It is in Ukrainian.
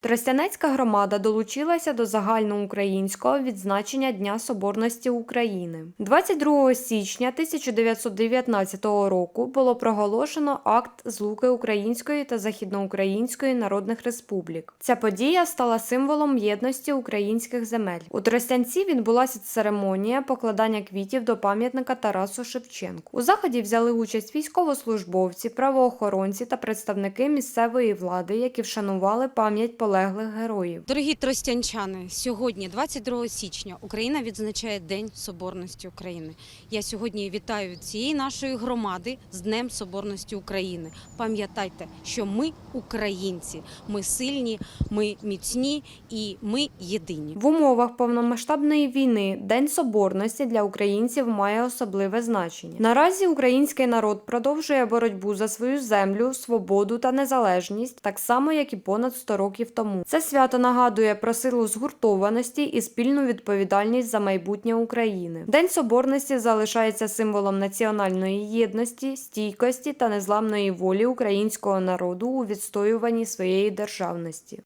Тростянецька громада долучилася до загальноукраїнського відзначення Дня Соборності України. 22 січня 1919 року було проголошено акт злуки Української та Західноукраїнської народних республік. Ця подія стала символом єдності українських земель. У Тростянці відбулася церемонія покладання квітів до пам'ятника Тарасу Шевченку. У заході взяли участь військовослужбовці, правоохоронці та представники місцевої влади, які вшанували пам'ять полеглих героїв. Дорогі тростянчани, сьогодні, 22 січня, Україна відзначає День Соборності України. Я сьогодні вітаю цієї нашої громади з Днем Соборності України. Пам'ятайте, що ми українці, ми сильні, ми міцні і ми єдині. В умовах повномасштабної війни День Соборності для українців має особливе значення. Наразі український народ продовжує боротьбу за свою землю, свободу та незалежність, так само як і понад 100 років тому. Це свято нагадує про силу згуртованості і спільну відповідальність за майбутнє України. День Соборності залишається символом національної єдності, стійкості та незламної волі українського народу у відстоюванні своєї державності.